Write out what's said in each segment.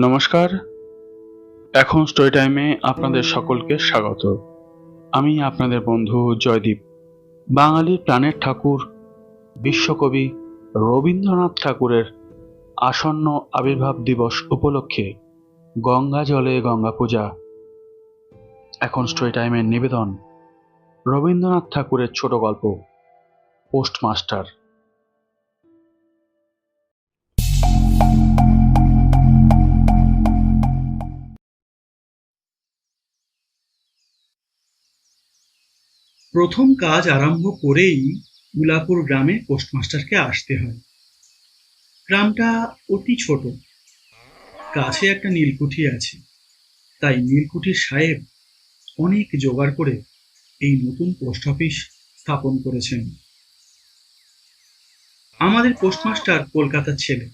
নমস্কার। এখন স্টোরি টাইমে আপনাদের সকলকে স্বাগত। আমি আপনাদের বন্ধু জয়দীপ। বাঙালির প্রাণের ঠাকুর, বিশ্বকবি রবীন্দ্রনাথ ঠাকুরের আসন্ন আবির্ভাব দিবস উপলক্ষে গঙ্গা জলে গঙ্গা পূজা। এখন স্টোরি টাইমের নিবেদন রবীন্দ্রনাথ ঠাকুরের ছোট গল্প পোস্টমাস্টার প্রথম কাজ আরম্ভ করেই উলাপুর গ্রামে পোস্টমাস্টারকে আসতে হয়। গ্রামটা অতি ছোট। কাছে একটা নীলকুঠি আছে। তাই নীলকুঠির সাহেব অনেক জোগাড় করে এই নতুন পোস্ট অফিস স্থাপন করেছেন। আমাদের পোস্টমাস্টার কলকাতার ছেলে।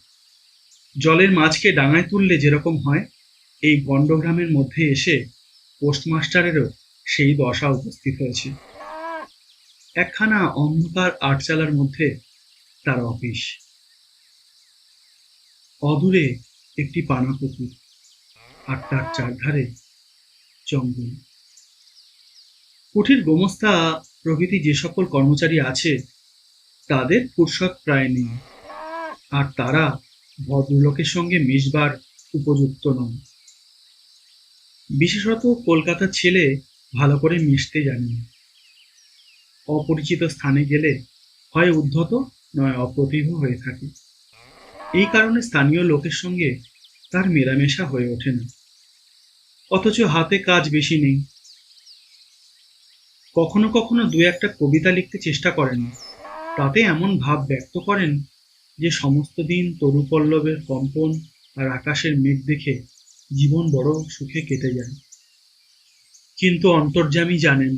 জলের মাছকে ডাঙায় তুললে যেরকম হয়, এই গণ্ডগ্রামের মধ্যে এসে পোস্টমাস্টারেরও সেই দশা উপস্থিত হয়েছে। একখানা অন্ধকার আটচালার মধ্যে তার অফিস। অদূরে একটি পানা পুকুর আর তার চারধারে জঙ্গল। কুঠির গোমস্তা প্রভৃতি যে সকল কর্মচারী আছে, তাদের ফুরসত প্রায় নেই। আর তারা ভদ্রলোকের সঙ্গে মিশবার উপযুক্ত নন। বিশেষত কলকাতার ছেলে ভালো করে মিশতে জানে না অপরিচিত স্থানে গেলে হয় উদ্ধত, নয় অপ্রতিভ হয়ে থাকে। এই কারণে স্থানীয় লোকের সঙ্গে তার মেলামেশা হয়ে ওঠে না। অথচ হাতে কাজ বেশি নেই। কখনো কখনো দু একটা কবিতা লিখতে চেষ্টা করেন। তাতে এমন ভাব ব্যক্ত করেন যে সমস্ত দিন তরুপল্লবের কম্পন আর আকাশের মেঘ দেখে জীবন বড় সুখে কেটে যায়। কিন্তু অন্তর্যামী জানেন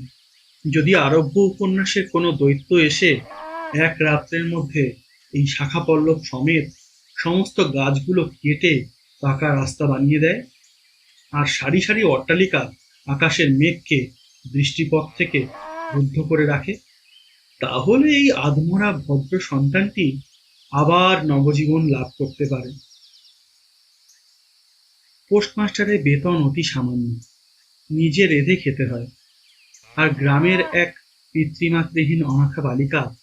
যদি আরব্য উপন্যাসের কোনো দৈত্য এসে এক রাত্রের মধ্যে এই শাখা পল্লব সমেত সমস্ত গাছগুলো কেটে পাকা রাস্তা বানিয়ে দেয়, আর সারি সারি অট্টালিকা আকাশের মেঘকে দৃষ্টিপথ থেকে রুদ্ধ করে রাখে, তাহলে এই আধমরা ভদ্র সন্তানটি আবার নবজীবন লাভ করতে পারে। পোস্টমাস্টারের বেতন অতি সামান্য, নিজে রেঁধে খেতে হয়। আর গ্রামের এক পিতৃমাতৃহীন অনাথা বালিকা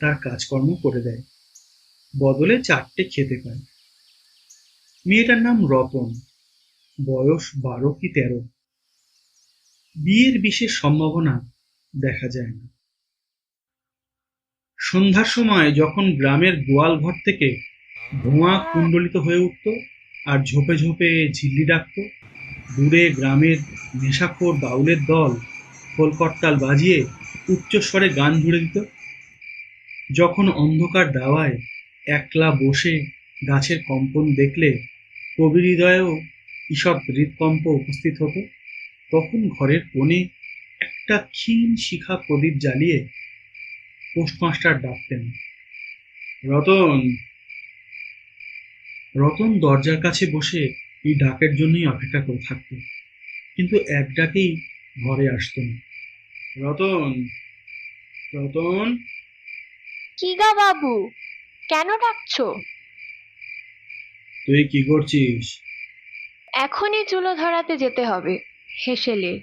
তার কাজকর্ম করে দেয়। বদলে চারটে খেতে পায়। মেয়েটার নাম রতন, বয়স বারো কি তেরো। বিয়ের বিশেষ সম্ভাবনা দেখা যায় না। সন্ধ্যার সময় যখন গ্রামের গোয়াল ঘর থেকে ধোঁয়া কুণ্ডলিত হয়ে উঠত আর ঝোপে ঝোপে ঝিল্লি ডাকত, দূরে গ্রামের নেশাখোর বাউলের দল খোলকর্তাল বাজিয়ে উচ্চস্বরে গান জুড়ে দিত। যখন অন্ধকার দাওয়ায় একলা বসে গাছের কম্পন দেখলে কবির হৃদয়েও ঈষৎ হৃদকম্প উপস্থিত হতো। তখন ঘরের কোণে একটা ক্ষীণ শিখা প্রদীপ জ্বালিয়ে পোস্টমাস্টার ডাকতেন, রতন রতন দরজার কাছে বসে এই ডাকের জন্যই অপেক্ষা করে থাকতো। কিন্তু এক ডাকেই ঘরে আসতো না রতন রতন? কি গা বাবু? কেন ডাকছো? তুই কি করছিস? এখনই চুলো ধরাতে যেতে হবে হেসেলে।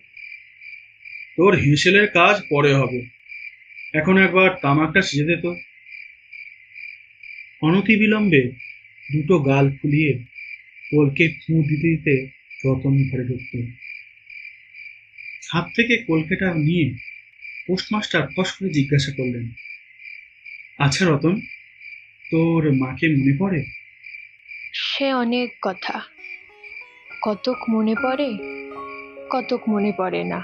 তোর হেঁসেলের কাজ পরে হবে। এখন একবার তামাকটা সেজে দে তো। অনতি বিলম্বে দুটো গাল ফুলিয়ে কোলকে ফুঁ দিতে দিতে রতন ঘরে ঢুকত হাত থেকে কলকেটা নিয়ে পোস্টমাস্টার ফস করে জিজ্ঞাসা করলেন আচ্ছা রতন তোর মাকে মনে পড়ে? সে অনেক কথা। কতক মনে পড়ে কতক মনে পড়ে না।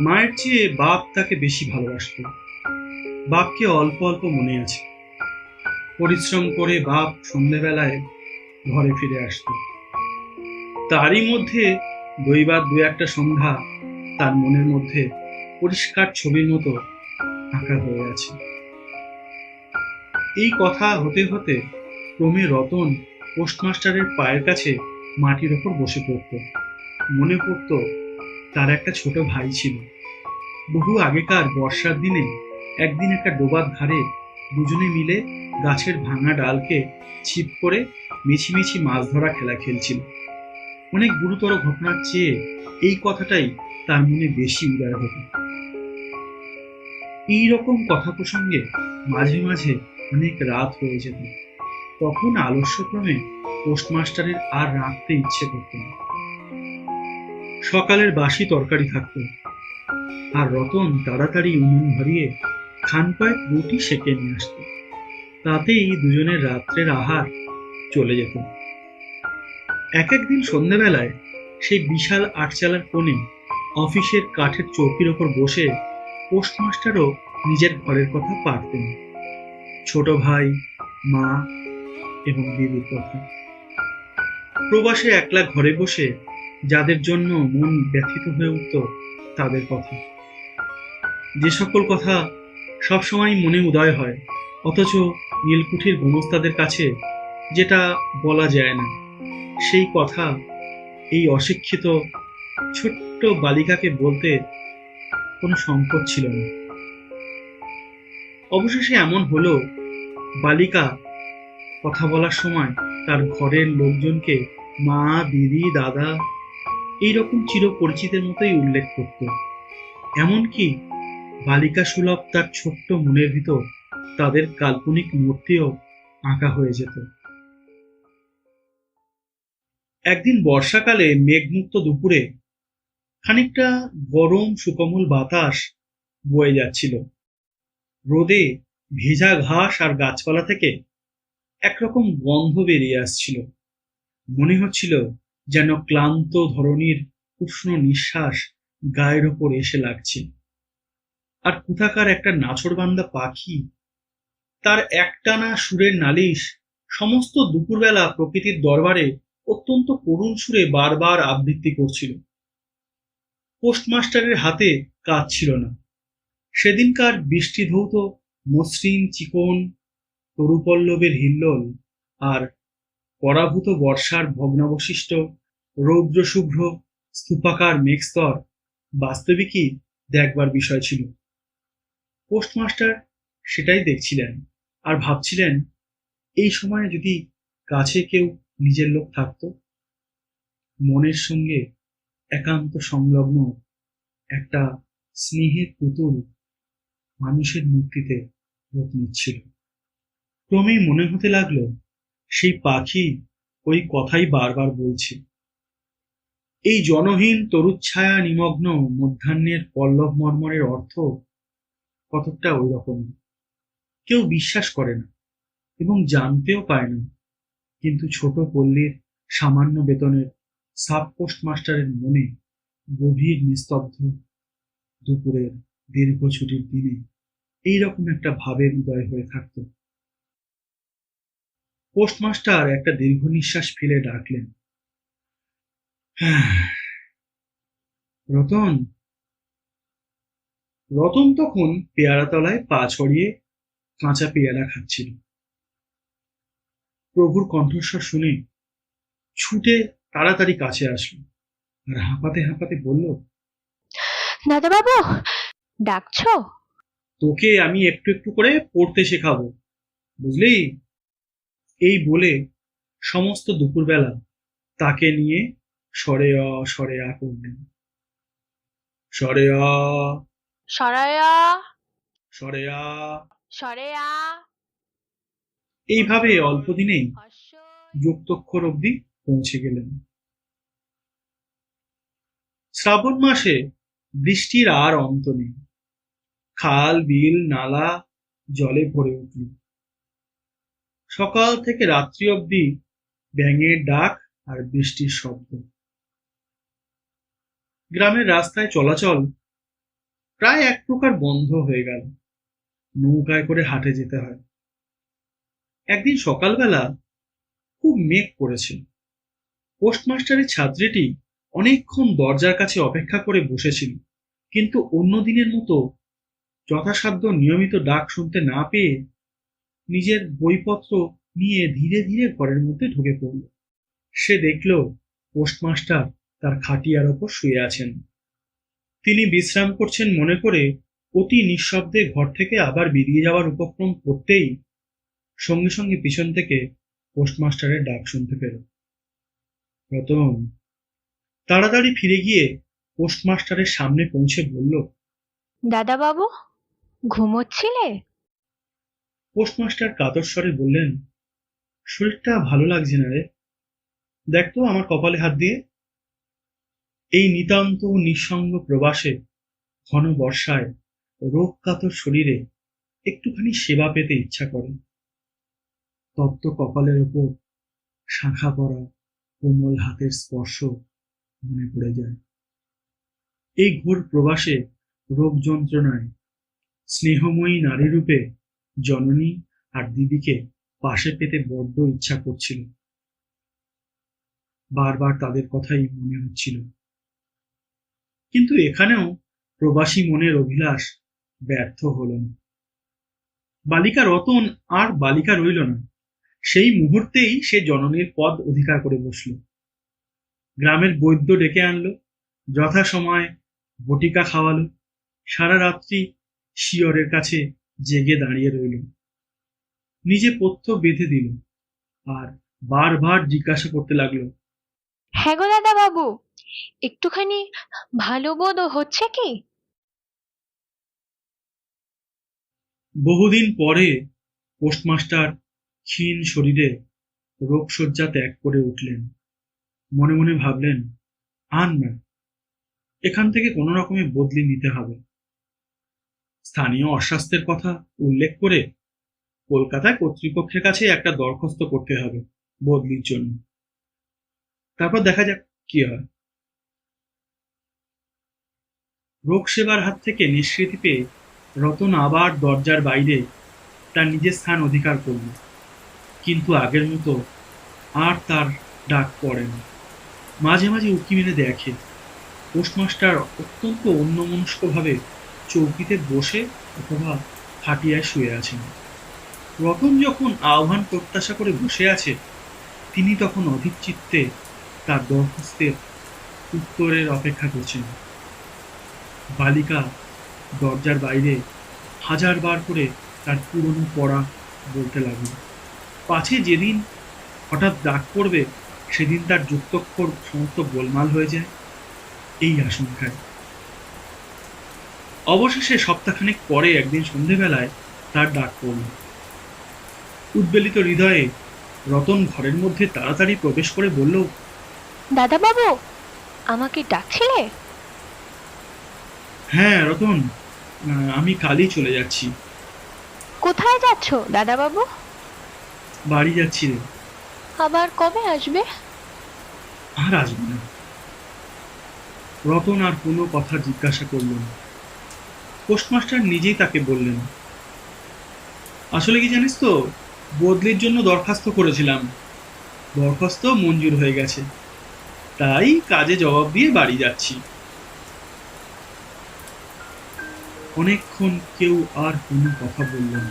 মায়ের চেয়ে বাপ তাকে বেশি ভালোবাসত। বাপকে অল্প অল্প মনে আছে। পরিশ্রম করে বাপ সন্ধেবেলায় ঘরে ফিরে আসতো। তারই মধ্যে দৈবার দু একটা সন্ধ্যা তার মনের মধ্যে পরিষ্কার ছবির মতো আঁকা হয়ে আছে। এই কথা হতে হতে ক্রমে রতন পোস্টমাস্টারের পায়ের কাছে মাটির ওপর বসে পড়ত। মনে পড়ত তার একটা ছোট ভাই ছিল। বহু আগেকার বর্ষার দিনে একদিন একটা ডোবার ধারে দুজনে মিলে গাছের ভাঙা ডালকে ছিপ করে মিছিমিছি মাছ ধরা খেলা খেলছিল। অনেক গুরুতর ঘটনার চেয়ে এই কথাটাই তার মনে বেশি উদয় হতো এই রকম কথা প্রসঙ্গে মাঝে মাঝে অনেক রাত হয়ে যেত। তখন আলস্যক্রমে পোস্টমাস্টারের আর রাখতে ইচ্ছে করত না। সকালের বাসি তরকারি থাকতো। আর রতন তাড়াতাড়ি উনুন ভরিয়ে খান কয়েক রুটি সেকে নিয়ে আসতো। তাতেই দুজনের রাত্রের আহার চলে যেত। এক একদিন সন্ধ্যেবেলায় সেই বিশাল আটচালার কোণে অফিসের কাঠের চৌকির ওপর বসে পোস্টমাস্টারও নিজের ঘরের কথা পারতেন। ছোট ভাই, মা এবং দিদির কথা। প্রবাসে একলা ঘরে বসে যাদের জন্য মন ব্যথিত হয়ে উঠত তাদের কথা। যে সকল কথা সবসময় মনে উদয় হয়, অথচ নীলকুঠির গোমস্তাদের কাছে যেটা বলা যায় না। সেই কথা এই অশিক্ষিত ছোট্ট বালিকাকে বলতে কোনো সংকট ছিল না। অবশেষে এমন হলো, বালিকা কথা বলার সময় তার ঘরের লোকজনকে মা, দিদি, দাদা এইরকম চিরপরিচিতের মতোই উল্লেখ করত। এমনকি বালিকা সুলভ তার ছোট্ট মনের ভিতর তাদের কাল্পনিক মূর্তিও আঁকা হয়ে যেত। একদিন বর্ষাকালে মেঘমুক্ত দুপুরে খানিকটা গরম সুকমল বাতাস বয়ে যাচ্ছিল। রোদে ভেজা ঘাস আর গাছপালা থেকে একরকম গন্ধ বেরিয়ে আসছিল। মনে হচ্ছিল যেন ক্লান্ত ধরনের উষ্ণ নিঃশ্বাস গায়ের ওপর এসে লাগছে। আর কোথাকার একটা নাছরবান্দা পাখি তার একটানা সুরের নালিশ সমস্ত দুপুরবেলা প্রকৃতির দরবারে অত্যন্ত করুণ সুরে বারবার আবৃত্তি করছিল। পোস্টমাস্টারের হাতে কাজ ছিল না। সেদিনকার বৃষ্টি ধৌত, মসৃণ চিকন, তরুপল্লবের হিল্লোল আর পরাভূত বর্ষার ভগ্নাবশিষ্ট, রৌদ্রশুভ্র, স্তূপাকার মেঘস্তর বাস্তবিকই দেখবার বিষয় ছিল। পোস্টমাস্টার সেটাই দেখছিলেন আর ভাবছিলেন, এই সময়ে যদি কাছে কেউ নিজের লোক থাকতো। মনের সঙ্গে একান্ত সংলগ্ন একটা স্নেহের পুতুল মানুষের মূর্তিতে রূপ নিচ্ছিল। ক্রমেই মনে হতে লাগল, সেই পাখি ওই কথাই বারবার বলছে। এই জনহীন তরুচ্ছায়া নিমগ্ন মধ্যাহ্নের পল্লব মর্মরের অর্থ কতকটা ওই রকম কেউ বিশ্বাস করে না এবং জানতেও পায় না কিন্তু ছোট পল্লীর সামান্য বেতনের সাব পোস্ট মাস্টারের মনে গভীর নিস্তব্ধ দুপুরের দীর্ঘ ছুটির দিনে এইরকম একটা ভাবের উদয় হয়ে থাকত। পোস্টমাস্টার একটা দীর্ঘ নিঃশ্বাস ফেলে ডাকলেন রতন। রতন তখন পেয়ারাতলায় পা ছড়িয়ে কাঁচা পেয়ারা খাচ্ছিল। প্রভুর কণ্ঠস্বর শুনে ছুটে তাড়াতাড়ি কাছে আসলো আর হাঁপাতে হাঁপাতে বলল দাদা বাবু ডাকছো? তোকে আমি একটু একটু করে পড়তে শেখাবো। বুঝলি? এই বলে সমস্ত দুপুরবেলা তাকে নিয়ে সরে অ সরে আ করলেন সরে অ সরায়া সরে আ। সরেয়া এইভাবে অল্প দিনেই যুক্তক্ষর অবধি পৌঁছে গেলেন। শ্রাবণ মাসে বৃষ্টির আর অন্ত নেই। খাল, বিল, নালা জলে ভরে উঠল। সকাল থেকে রাত্রি অবধি ব্যাঙের ডাক আর বৃষ্টির শব্দ। গ্রামের রাস্তায় চলাচল প্রায় এক প্রকার বন্ধ হয়ে গেল। নৌকায় করে হাটে যেতে হয়। একদিন সকালবেলা খুব মেঘ করেছিল পোস্টমাস্টারের ছাত্রীটি অনেকক্ষণ দরজার কাছে অপেক্ষা করে বসেছিল, কিন্তু অন্য দিনের মতো যথাসাধ্য নিয়মিত ডাক শুনতে না পেয়ে নিজের বইপত্র নিয়ে ধীরে ধীরে ঘরের মধ্যে ঢুকে পড়ল। সে দেখল পোস্টমাস্টার তার খাটিয়ার ওপর শুয়ে আছেন। তিনি বিশ্রাম করছেন মনে করে অতি নিঃশব্দে ঘর থেকে আবার বেরিয়ে যাওয়ার উপক্রম করতেই সঙ্গে সঙ্গে পিছন থেকে পোস্টমাস্টারের ডাক শুনতে পেল। রতন তাড়াতাড়ি ফিরে গিয়ে পোস্টমাস্টারের সামনে পৌঁছে বলল দাদা বাবু ঘুমোচ্ছিলে? পোস্টমাস্টার কাতর স্বরে বললেন শরীরটা ভালো লাগছে না রে। দেখ তো আমার কপালে হাত দিয়ে। এই নিতান্ত নিঃসঙ্গ প্রবাসে ঘন বর্ষায় রোগ কাতর শরীরে একটুখানি সেবা পেতে ইচ্ছা করে। তপ্ত কপালের ওপর শাখা পড়া কোমল হাতের স্পর্শ মনে পড়ে যায়। এই ঘোর প্রবাসে রোগ যন্ত্রণায় স্নেহময়ী নারী রূপে জননী আর দিদিকে পাশে পেতে বড্ড ইচ্ছা করছিল। বারবার তাদের কথাই মনে হচ্ছিল। কিন্তু এখানেও প্রবাসী মনের অভিলাষ ব্যর্থ হল না। বালিকা রতন আর বালিকা রইল না। সেই মুহূর্তেই সে জননীর পদ অধিকার করে বসল। গ্রামের বৈদ্য ডেকে আনলো যথাসময় বটিকা খাওয়ালো সারা রাত্রি শিয়রের কাছে জেগে দাঁড়িয়ে রইল। নিজে পথ্য বেঁধে দিল আর বারবার জিজ্ঞাসা করতে লাগল হ্যাঁ গো দাদা বাবু একটুখানি ভালো বোধ হচ্ছে কি? বহুদিন পরে পোস্টমাস্টার ক্ষীণ শরীরে রোগশয্যা ত্যাগ করে উঠলেন। মনে মনে ভাবলেন, আর না, এখান থেকে কোনো রকমে বদলি নিতে হবে। স্থানীয় অস্বাস্থ্যের কথা উল্লেখ করে কলকাতায় কর্তৃপক্ষের কাছে একটা দরখাস্ত করতে হবে বদলির জন্য। তারপর দেখা যাক কি হয়। রোগ সেবার হাত থেকে নিষ্কৃতি পেয়ে রতন আবার দরজার বাইরে তার নিজের স্থান অধিকার করল। কিন্তু আগের মতো আর তার ডাক পড়ে না। মাঝে মাঝে উঁকি মেরে দেখে। পোস্টমাস্টার অত্যন্ত অন্যমনস্কভাবে চৌকিতে বসে অথবা খাটিয়ায় শুয়ে আছেন। রতন যখন আহ্বান প্রত্যাশা করে বসে আছে, তিনি তখন অধিক চিত্তে তার দরখাস্তের উত্তরের অপেক্ষা করছেন। বালিকা দরজার বাইরে হাজারবার করে তার পুরনো পড়া বলতে লাগল পাছে যেদিন হঠাৎ ডাক পড়বে সেদিন তার যুক্তক্ষর সমস্ত গোলমাল হয়ে যায়। এই আশঙ্কায়। অবশেষে সপ্তাহখানেক পরে একদিন সন্ধেবেলায় তার ডাক পড়ল। উদ্বেলিত হৃদয়ে রতন ঘরের মধ্যে তাড়াতাড়ি প্রবেশ করে বলল দাদা বাবু আমাকে ডাকছিলে? হ্যাঁ রতন আমি কালই চলে যাচ্ছি। কোথায় যাচ্ছ দাদা বাবু বাড়ি যাচ্ছি রে। আবার কবে আসবে? আর আসবে না। রতন আর কোনো কথা জিজ্ঞাসা করল না। পোস্টমাস্টার নিজেই তাকে বললেন আসলে কি জানিস তো বদলির জন্য দরখাস্ত করেছিলাম। দরখাস্ত মঞ্জুর হয়ে গেছে। তাই কাজে জবাব দিয়ে বাড়ি যাচ্ছি। অনেকক্ষণ কেউ আর কোনো কথা বলল না।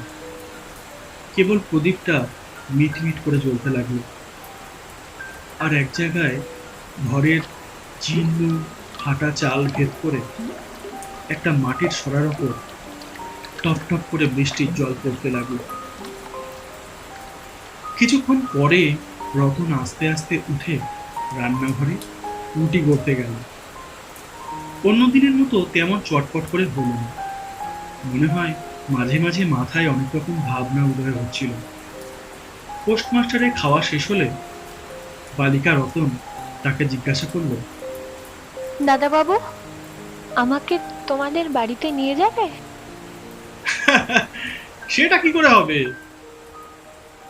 কেবল প্রদীপটা মিট মিট করে জ্বলতে লাগল। আর এক জায়গায় ঘরের জীর্ণ ফাটা চাল ভেদ করে একটা মাটির সরার ওপর টপ টপ করে বৃষ্টির জল পড়তে লাগল। কিছুক্ষণ পরে রতন আস্তে আস্তে উঠে রান্নাঘরে রুটি করতে গেল। অন্য দিনের মতো তেমন চটপট করে হলো না। মনে হয় মাঝে মাঝে মাথায় অনেক রকম ভাবনা উদয় হচ্ছিল। পোস্টমাস্টারের খাওয়া শেষ হলে বালিকা রতন তাকে জিজ্ঞাসা করল দাদা বাবু আমাকে তোমাদের বাড়িতে নিয়ে যাবে? সেটা কি করে হবে?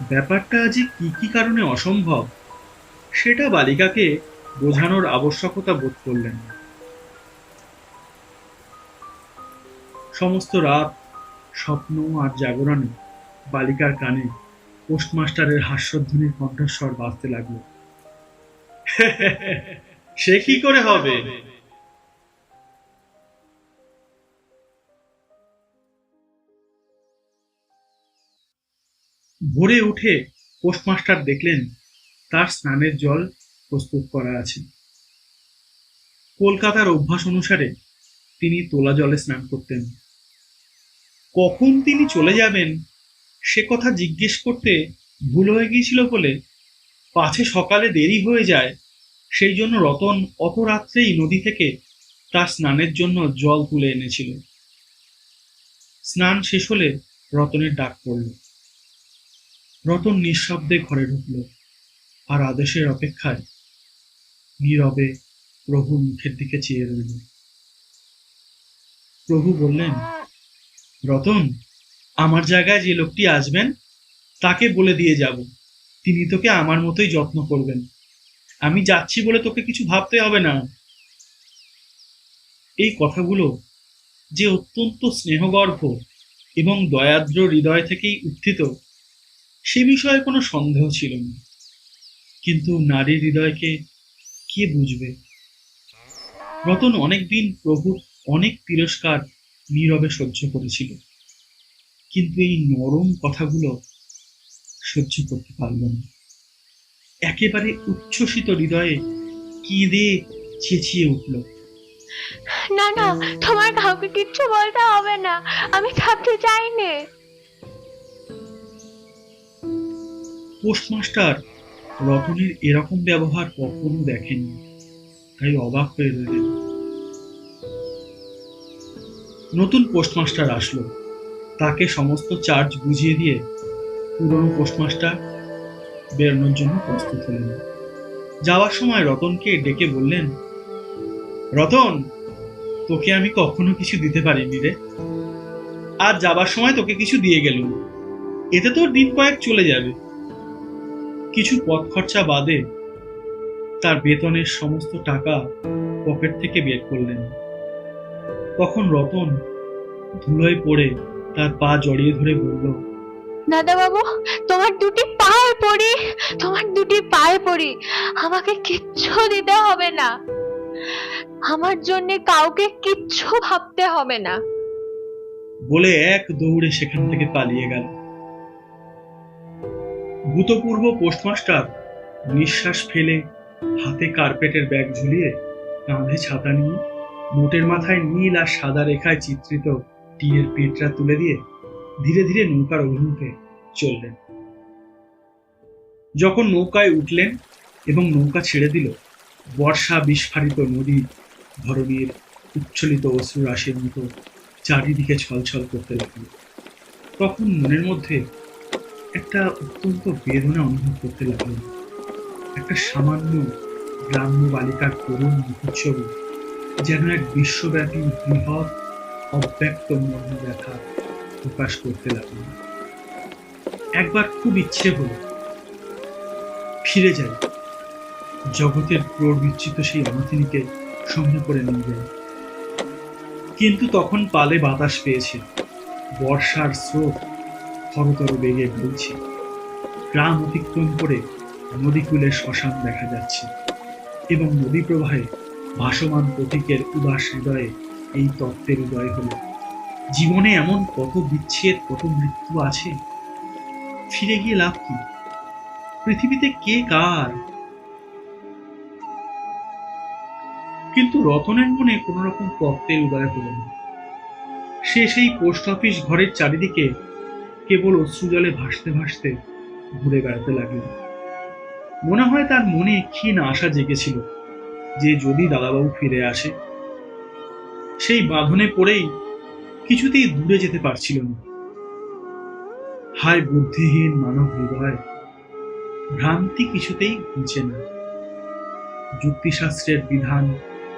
ব্যাপারটা যে কি কি কারণে অসম্ভব সেটা বালিকাকে বোঝানোর আবশ্যকতা বোধ করলেন সমস্ত রাত স্বপ্ন আর জাগরণে বালিকার কানে পোস্টমাস্টারের হাস্যধ্বনির কণ্ঠস্বর বাজতে লাগল। সে কি করে হবে? ভোরে উঠে পোস্টমাস্টার দেখলেন তার স্নানের জল প্রস্তুত করা আছে। কলকাতার অভ্যাস অনুসারে তিনি তোলা জলে স্নান করতেন। কখন তিনি চলে যাবেন? সে কথা জিজ্ঞেস করতে ভুল হয়ে গিয়েছিল বলে পাছে সকালে দেরি হয়ে যায়, সেই জন্য রতন অত রাত্রেই নদী থেকে তার স্নানের জন্য জল তুলে এনেছিল। স্নান শেষ হলে রতনের ডাক পড়ল। রতন নিঃশব্দে ঘরে ঢুকল আর আদেশের অপেক্ষায় নীরবে প্রভুর মুখের দিকে চেয়ে রইল। প্রভু বললেন, রতন আমার জায়গায় যে লোকটি আসবেন, তাকে বলে দিয়ে যাব। তিনি তোকে আমার মতোই যত্ন করবেন। আমি যাচ্ছি বলে তোকে কিছু ভাবতে হবে না। এই কথাগুলো যে অত্যন্ত স্নেহগর্ভ এবং দয়াদ্র হৃদয় থেকেই উত্থিত, সে বিষয়ে কোনো সন্দেহ ছিল না। কিন্তু নারীর হৃদয়কে কে বুঝবে? রতন অনেকদিন প্রভুর অনেক তিরস্কার নীরবে সহ্য করেছিল। কিন্তু এই নরম কথাগুলো সহ্য করতে পারল না। একেবারে উচ্ছ্বসিত হৃদয়ে কেঁদে চেঁচিয়ে উঠল। না না তোমার কাউকে কিচ্ছু বলতে হবে না। আমি থাকতে চাই নে পোস্টমাস্টার রতনের এরকম ব্যবহার কখনো দেখেনি তাই অবাক হয়ে রইলেন। নতুন পোস্টমাস্টার আসলো। তাকে সমস্ত চার্জ বুঝিয়ে দিয়ে পুরনো পোস্টমাস্টার বেরোনোর জন্য প্রস্তুত হলেন। যাওয়ার সময় রতনকে ডেকে বললেন, রতন, তোকে আমি কখনো কিছু দিতে পারিনি রে। আর যাবার সময় তোকে কিছু দিয়ে গেলুম। এতে তোর দিন কয়েক চলে যাবে। কিছু পথ খরচা বাদে তার বেতনের সমস্ত টাকা পকেট থেকে বের করলেন। তখন রতন ধুলোয় পড়ে তার পা জড়িয়ে ধরে বলল দাদা বাবু তোমার দুটি পায়ে পড়ি তোমার দুটি পায়ে পড়ি। আমাকে কিচ্ছু দিতে হবে না। আমার জন্য কাউকে কিচ্ছু ভাবতে হবে না। বলে এক দৌড়ে সেখান থেকে পালিয়ে গেল। ভূতপূর্ব পোস্টমাস্টার নিঃশ্বাস ফেলে হাতে কার্পেটের ব্যাগ ঝুলিয়ে কাঁধে ছাতা নিয়ে মোটের মাথায় নীল আর সাদা রেখায় চিত্রিত টিনের পেটরা তুলে দিয়ে ধীরে ধীরে নৌকার অভিমুখে চললেন। যখন নৌকায় উঠলেন এবং নৌকা ছেড়ে দিল, বর্ষা বিস্ফারিত নদী ধরনের উচ্ছলিত অশ্রু রাশির মতো চারিদিকে ছলছল করতে লাগল। তখন মনের মধ্যে একটা অত্যন্ত বেদনা অনুভব করতে লাগল। একটা সামান্য গ্রাম্য বালিকার করুণ মুখোৎসবে যেন এক বিশ্বব্যাপী বৃহৎ অব্যক্ত মর্ম ব্যথা প্রকাশ করতে লাগল। একবার খুব ইচ্ছে হলো ফিরে যাই। জগতের ক্রোড় বিচ্ছিত সেই অনাথিনীকে সঙ্গে করে নিয়ে যায় কিন্তু তখন পালে বাতাস পেয়েছে। বর্ষার স্রোত খরতর বেগে বইছে। গ্রাম অতিক্রম করে নদীকূলে শ্মশান দেখা যাচ্ছে এবং নদী প্রবাহে ভাসমান প্রতীকের উদাস হৃদয়ে এই তত্ত্বের উদয় হল। জীবনে এমন কত বিচ্ছেদ, কত মৃত্যু আছে? ফিরে গিয়ে লাভ কি? পৃথিবীতে কে কার? কিন্তু রতনের মনে কোন রকম তত্ত্বের উদয় হলো না। সে সেই পোস্ট অফিস ঘরের চারিদিকে কেবল অশ্রু জলে ভাসতে ভাসতে ঘুরে বেড়াতে লাগল। মনে হয় তার মনে ক্ষীণ আশা জেগেছিল যে যদি দাদাবাবু ফিরে আসে সেই বাঁধনে পড়েই কিছুতেই দূরে যেতে পারছিল না। হায় বুদ্ধিহীন মানব হৃদয়, ভ্রান্তি কিছুতেই ঘুরছে না। যুক্তিশাস্ত্রের বিধান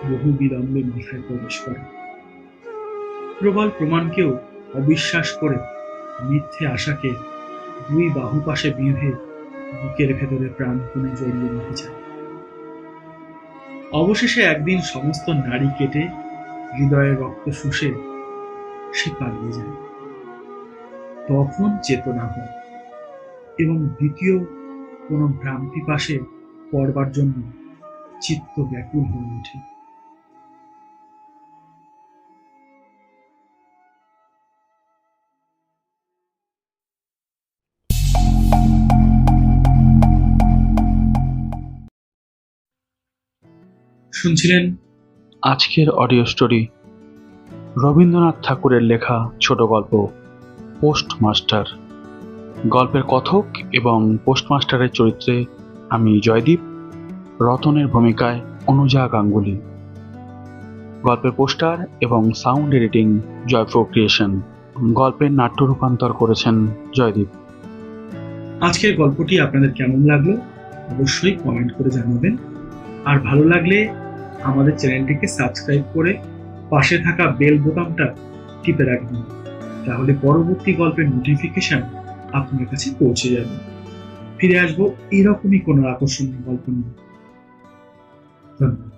বহু বিলম্বে মাথায় প্রবেশ করে। প্রবল প্রমাণকেও অবিশ্বাস করে মিথ্যে আশাকে দুই বাহু পাশে বেঁধে বুকের ভেতরে প্রাণপণে জড়িয়ে নিতে চায় অবশেষে একদিন সমস্ত নাড়ি কেটে হৃদয়ের রক্ত শুষে সে পালিয়ে যায়। তখন চেতনা হয় এবং দ্বিতীয় কোনো ভ্রান্তি পাশে পড়বার জন্য চিত্ত ব্যাকুল হয়ে ওঠে। শুনছিলেন আজকের অডিও স্টোরি রবীন্দ্রনাথ ঠাকুরের লেখা ছোট গল্প পোস্ট মাস্টার গল্পের কথক এবং পোস্টমাস্টারের চরিত্রে আমি জয়দীপ, রতনের ভূমিকায় অনুজা গাঙ্গুলি। গল্পের পোস্টার এবং সাউন্ড এডিটিং জয়প্রো ক্রিয়েশন গল্পের নাট্য রূপান্তর করেছেন জয়দীপ। আজকের গল্পটি আপনাদের কেমন লাগল? অবশ্যই কমেন্ট করে জানাবেন। আর ভালো লাগলে আমাদের চ্যানেলটিকে সাবস্ক্রাইব করে পাশে থাকা বেল বোতামটা টিপে রাখবেন, তাহলে পরবর্তী গল্পের নোটিফিকেশন আপনার কাছে পৌঁছে যাবে। ফিরে আসব এরকমই কোনো আকর্ষণীয় গল্প নিয়ে। ধন্যবাদ।